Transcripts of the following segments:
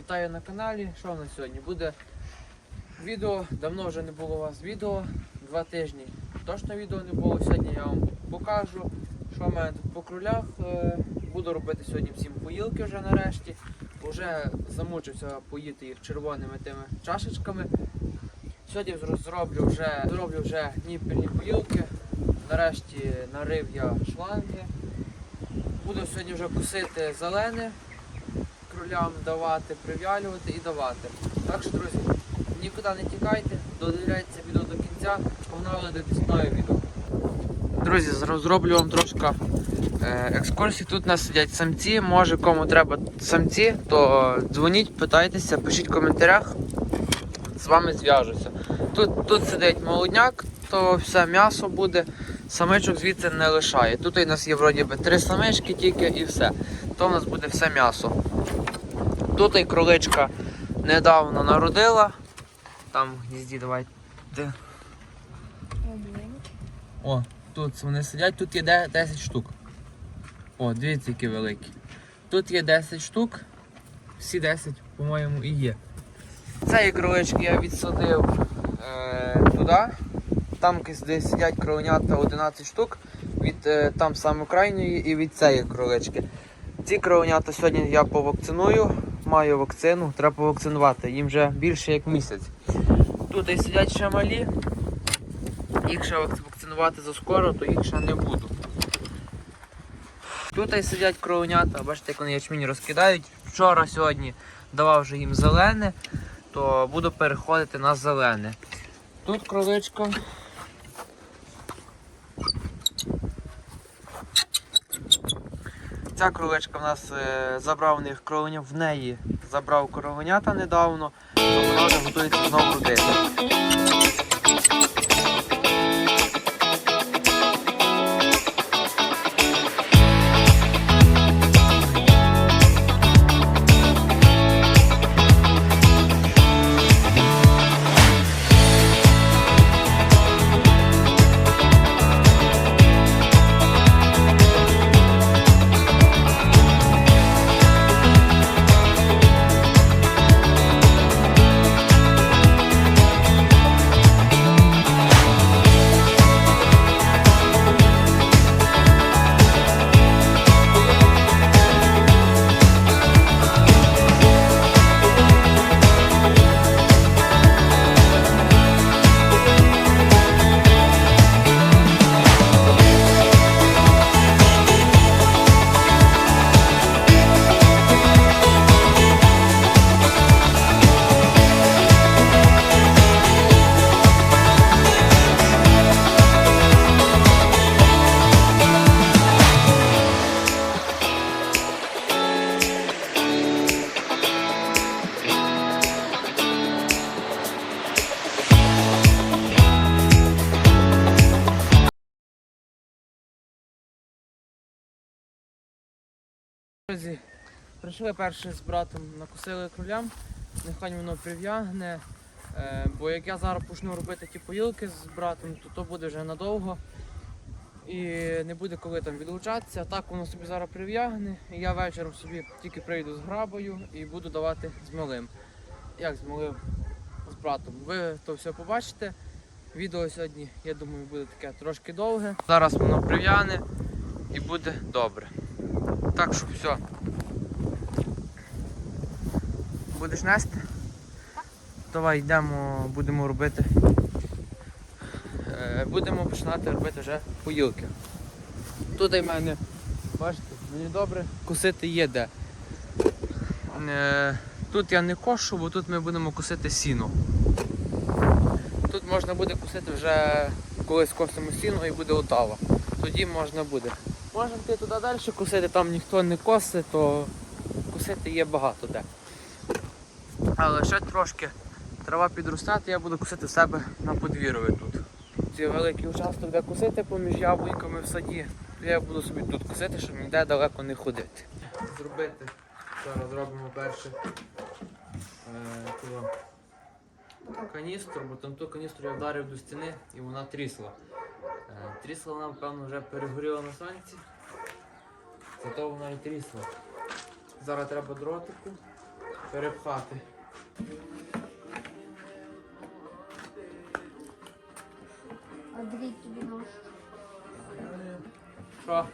Вітаю на каналі. Що в нас сьогодні? Буде відео. Давно вже не було у вас відео. Два тижні. Точно відео не було. Сьогодні я вам покажу, що в мене тут по крулях. Е, Буду робити сьогодні всім поїлки вже нарешті. Вже замучився поїти їх червоними тими чашечками. Сьогодні зроблю вже, зроблю вже ніпельні поїлки. Нарешті нарив я шланги. Буду сьогодні вже косити зелене, кролям давати, прив'ялювати і давати. Так що, друзі, нікуди не тікайте, додивляйтеся відео до кінця, погнали до пісної відео. Друзі, зро- зроблю вам трошки е, екскурсії. Тут у нас сидять самці. Може кому треба самці, то дзвоніть, питайтеся, пишіть в коментарях. З вами зв'яжуся. Тут, тут сидить молодняк, то все м'ясо буде. Самичок звідси не лишає. Тут у нас є вроді би три самички тільки і все. То в нас буде все м'ясо. Тут і кроличка недавно народила. Там гнізді давайте. О, тут вони сидять, тут є 10 штук. О, дивіться, які великі. Тут є 10 штук, всі 10, по-моєму, і є. Цієї кролички я відсадив е, туди. Там десь сидять кроленята 11 штук від е, там саме крайньої і від цієї кролички. Ці кроленята сьогодні я повакциную, маю вакцину, треба повакцинувати, їм вже більше як місяць. Тут і сидять ще малі. Їх ще вак- вакцинувати заскоро, то їх ще не буду. Тут і сидять кроленята, бачите, як вони ячмінь розкидають. Вчора сьогодні давав вже їм зелене, то буду переходити на зелене. Тут кроличка. Ця кроличка в нас е, забрав в них кровеня, в неї забрав коровенята недавно, то вона вже готується знову родити. Друзі, прийшли перше з братом, накусили кролям, нехай воно прив'ягне. Е, бо як я зараз почну робити ті поїлки з братом, то то буде вже надовго. І не буде коли там відлучатися. Так воно собі зараз прив'ягне. І я вечором собі тільки прийду з грабою і буду давати з малим. Як з малим? З братом. Ви то все побачите. Відео сьогодні, я думаю, буде таке трошки довге. Зараз воно прив'яне і буде добре. Так що все. Будеш нести? Давай йдемо, будемо робити. Е, Будемо починати робити вже поїлки. Тут в мене, бачите, мені добре косити є де. Е, Тут я не кошу, бо тут ми будемо косити сіно. Тут можна буде косити вже колись косимо сіно і буде отава. Тоді можна буде. Можна йти туди далі косити, там ніхто не косить, то косити є багато де. Але ще трошки трава підростати, я буду косити в себе на подвір'ї тут. Ці великий участок, де косити поміж яблуньками в саді, то я буду собі тут косити, щоб ніде далеко не ходити. Зробити, зараз зробимо перше е, каністру, бо там ту каністру я вдарив до стіни і вона трісла. Е, трісло нам, певно, вже перегоріло на сонці. Зато воно і трісло. Зараз треба дротику перепхати. А дві тобі ножки. Що?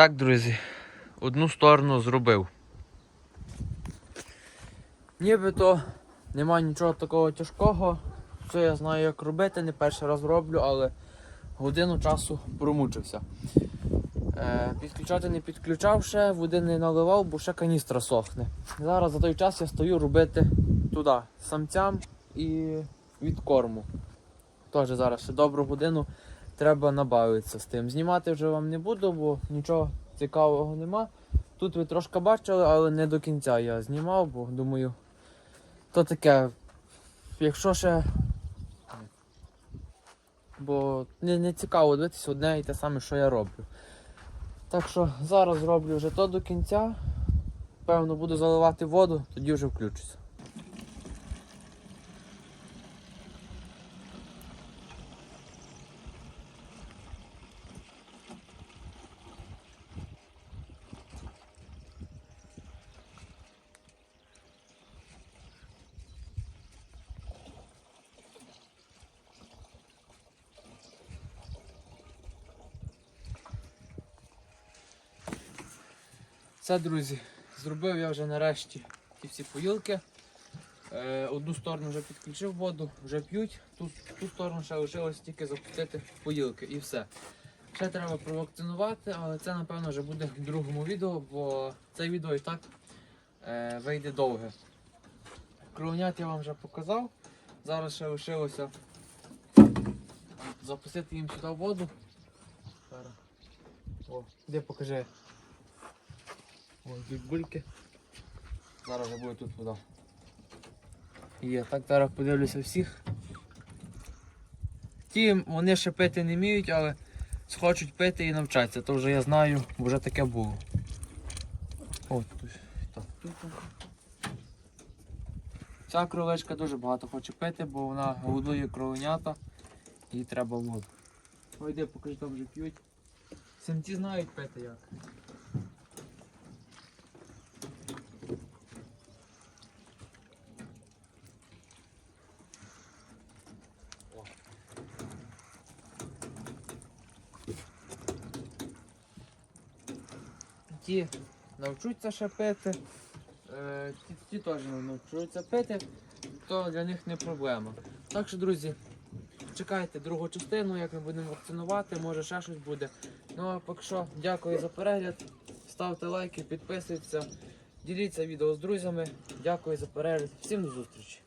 так, друзі, одну сторону зробив. Нібито нема нічого такого тяжкого. Все я знаю, як робити, не перший раз роблю, але годину часу промучився. Е, Підключати не підключав ще, води не наливав, бо ще каністра сохне. Зараз за той час я стою робити туди, самцям і від корму. Теж зараз ще добру годину треба набавитися з тим. Знімати вже вам не буду, бо нічого цікавого нема. Тут ви трошки бачили, але не до кінця я знімав, бо думаю, то таке. Якщо ще. Бо не, не цікаво дивитися одне і те саме, що я роблю. Так що зараз зроблю вже то до кінця. Певно, буду заливати воду, тоді вже включуся. Це, друзі, зробив я вже нарешті ті всі поїлки. Е, одну сторону вже підключив воду, вже п'ють, ту, ту сторону ще лишилось тільки запустити поїлки і все. Ще треба провакцинувати, але це напевно вже буде в другому відео, бо це відео і так е, вийде довге. Кровнят я вам вже показав. Зараз ще лишилося запустити їм сюди воду. О, де покажи. Ось тут бульки. Зараз вже буде тут вода. Є, так зараз подивлюся всіх. Ті вони ще пити не вміють, але схочуть пити і навчатися, то вже я знаю, бо вже таке було. От тут. Так, тут. Ця кровечка дуже багато хоче пити, бо вона голодує кровенята, їй треба воду. Ой, де покажи, там вже п'ють. Самці знають пити як. Ті навчуться ще пити, е, ті, ті теж навчуються пити, то для них не проблема. Так що, друзі, чекайте другу частину, як ми будемо вакцинувати, може ще щось буде. Ну а поки що, дякую за перегляд. Ставте лайки, підписуйтесь, діліться відео з друзями. Дякую за перегляд. Всім до зустрічі!